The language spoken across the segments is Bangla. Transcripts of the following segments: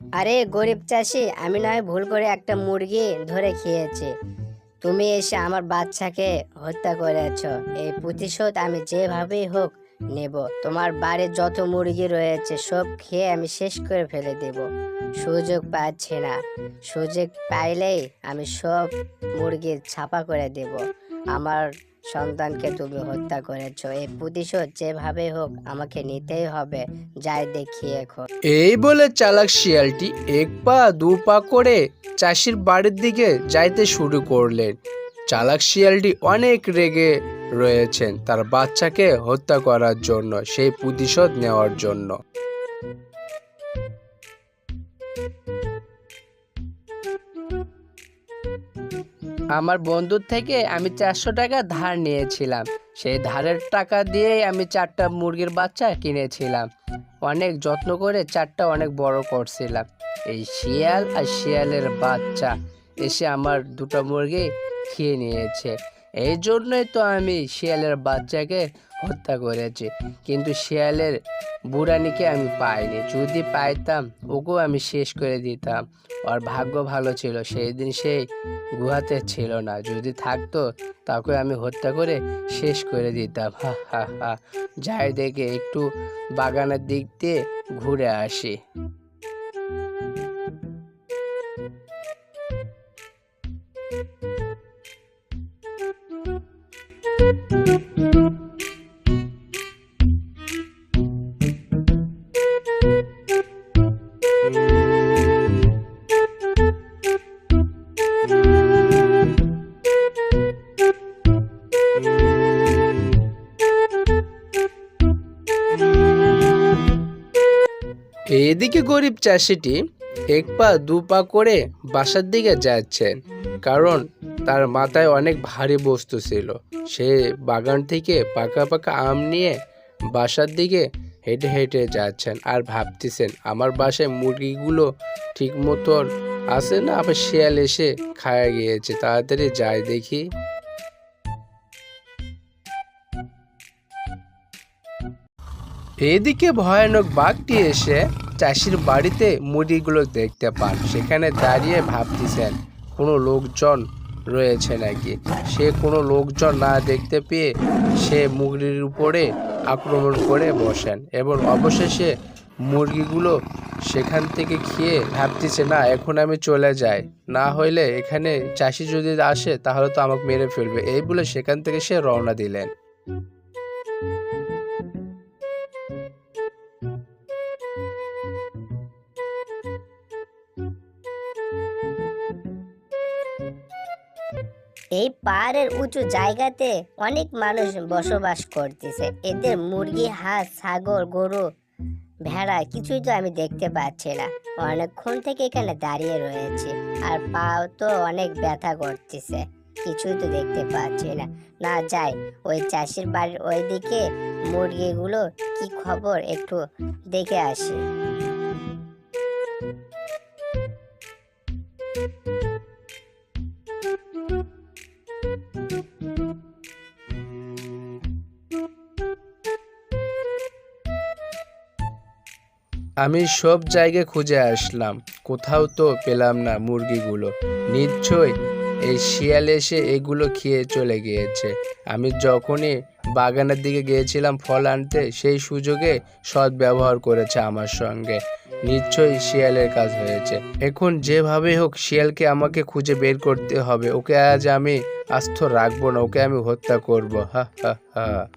আরে গরিব চাষি, আমি নয়, ভুল করে একটা মুরগি ধরে খেয়েছি। তুমি এসে আমার বাচ্চাকে হত্যা করেছ। এই প্রতিশোধ আমি যেভাবেই হোক নেব। তোমার বাড়ির যত মুরগি রয়েছে, সব খেয়ে আমি শেষ করে ফেলে দেব। সুযোগ পাচ্ছি না। সুযোগ পাইলেই আমি সব মুরগি ছাপা করে দেব। আমার সন্তানকে তুমি হত্যা করেছ। এই প্রতিশোধ যেভাবে হোক আমাকে নিতেই হবে, যাই দেখি এখন। এই বলে চালাক শিয়ালটি এক পা, দু পা করে চাষির বাড়ির দিকে যাইতে শুরু করলেন। চালাক শিয়ালটি অনেক রেগে রয়েছেন তার বাচ্চাকে হত্যা করার জন্য, সেই প্রতিশোধ নেওয়ার জন্য। আমার বন্ধুর থেকে আমি চারশো টাকা ধার নিয়েছিলাম। সেই ধারের টাকা দিয়েই আমি চারটা মুরগির বাচ্চা কিনেছিলাম। অনেক যত্ন করে চারটা অনেক বড় করছিলাম। এই শিয়াল আর শিয়ালের বাচ্চা এসে আমার দুটো মুরগি খেয়ে নিয়েছে। এই জন্যই তো আমি শিয়ালের বাচ্চাকে হত্যা করেছি। কিন্তু শিয়ালের বুড়ানিকে আমি পাইনি। যদি পাইতাম, ওকেও আমি শেষ করে দিতাম। ওর ভাগ্য ভালো ছিল সেই দিন সেই গুহাতে ছিল না। যদি থাকতো তাকে আমি হত্যা করে শেষ করে দিতাম। হা হা হা। যাই দেখে একটু বাগানের দিক দিয়ে ঘুরে আসি। এদিকে গরিব চাষিটি এক পা দু পা করে বাসার দিকে যাচ্ছেন কারণ তার মাথায় অনেক ভারী বস্তু ছিল। সে বাগান থেকে পাকা পাকা আম নিয়ে বাসার দিকে হেঁটে হেঁটে যাচ্ছেন আর ভাবতেছেন, আমার বাসায় মুরগিগুলো ঠিক মতন আসে না? আবার শিয়াল এসে খায়া গিয়েছে, তাড়াতাড়ি যাই দেখি। এদিকে ভয়ানক বাঘটি এসে চাষির বাড়িতে মুরগিগুলো দেখতে পান। সেখানে দাঁড়িয়ে ভাবতেছেন, কোনো লোকজন রয়েছে নাকি? সে কোনো লোকজন না দেখতে পেয়ে সে মুরগির উপরে আক্রমণ করে বসেন এবং অবশেষে মুরগিগুলো সেখান থেকে খেয়ে ভাবতেছে, না, এখন আমি চলে যাই। না হইলে এখানে চাষি যদি আসে, তাহলে তো আমাকে মেরে ফেলবে। এই বলে সেখান থেকে সে রওনা দিলেন। এই পাহাড়ের উঁচু জায়গাতে অনেক মানুষ বসবাস করতেছে। এদের মুরগি, হাঁস, ছাগল, গরু, ভেড়া কিছুই তো আমি দেখতে পাচ্ছি না। অনেকক্ষণ থেকে এখানে দাঁড়িয়ে রয়েছে আর পাও তো অনেক ব্যথা করতেছে। কিছুই তো দেখতে পাচ্ছি না। না, যাই, ওই চাষির বাড়ির ওইদিকে মুরগিগুলো কি খবর একটু দেখে আসি। আমি সব জায়গায় খুঁজে আসলাম। কোথাও তো পেলাম না মুরগিগুলো। নিশ্চয় এই শিয়াল এসে এগুলো খেয়ে চলে গিয়েছে। আমি যখনই বাগানের দিকে গিয়েছিলাম ফল আনতে, সেই সুযোগে সৎ ব্যবহার করেছে আমার সঙ্গে। নিশ্চয়ই শিয়ালের কাজ হয়েছে। এখন যেভাবে হোক, শিয়ালকে আমাকে খুঁজে বের করতে হবে। ওকে আজ আমি আস্থ রাখব না, ওকে আমি হত্যা করব। হা হা হা।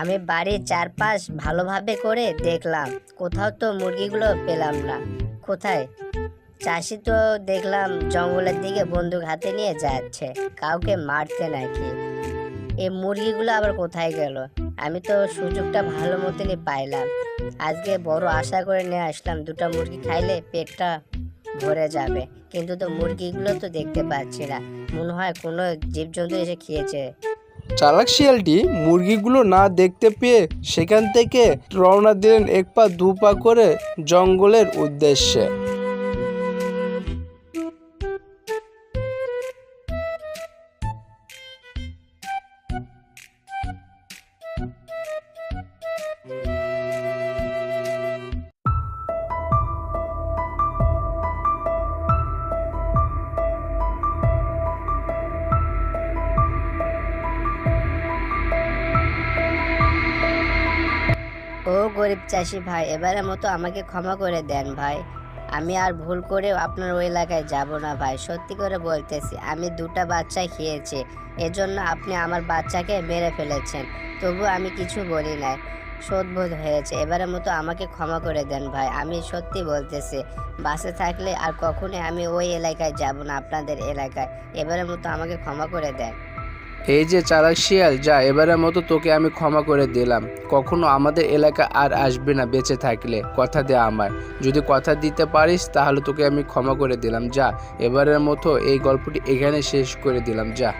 আমি বাড়ির চারপাশ ভালোভাবে করে দেখলাম। কোথাও তো মুরগিগুলো পেলাম না। কোথায়? চাষি তো দেখলাম জঙ্গলের দিকে বন্দুক হাতে নিয়ে যাচ্ছে। কাউকে মারতে নাকি? এই মুরগিগুলো আবার কোথায় গেল? আমি তো সুযোগটা ভালো মতনই পাইলাম। আজকে বড় আশা করে নিয়ে আসলাম, দুটো মুরগি খাইলে পেটটা ভরে যাবে। কিন্তু তো মুরগিগুলো তো দেখতে পাচ্ছি না। মনে হয় কোনো জীবজন্তু এসে খেয়েছে। চালাক শিয়ালটি মুরগিগুলো না দেখতে পেয়ে সেখান থেকে রওনা দিলেন এক পা দু পা করে জঙ্গলের উদ্দেশ্যে। ও গরিব চাষি ভাই, এবারের মতো আমাকে ক্ষমা করে দেন ভাই। আমি আর ভুল করেও আপনার ওই এলাকায় যাব না ভাই, সত্যি করে বলতেছি, আমি দুটা বাচ্চা খেয়েছি, এজন্য আপনি আমার বাচ্চাকে মেরে ফেলেছেন, তবু আমি কিছু বলি নাই। শোধবোধ হয়েছে, এবারের মতো আমাকে ক্ষমা করে দেন ভাই, আমি সত্যি বলতেছি, বাসে থাকলে আর কখনোই আমি ওই এলাকায় যাব না, আপনাদের এলাকায়, এবারের মতো আমাকে ক্ষমা করে দেন। এই যে চালাক শিয়াল, যা এবারের মতো তোকে আমি ক্ষমা করে দিলাম। কখনো আমাদের এলাকা আর আসবে না বেঁচে থাকলে, কথা দে আমার। যদি কথা দিতে পারিস, তাহলে তোকে আমি ক্ষমা করে দিলাম। যা, এবারের মতো এই গল্পটি এখানে শেষ করে দিলাম। যা।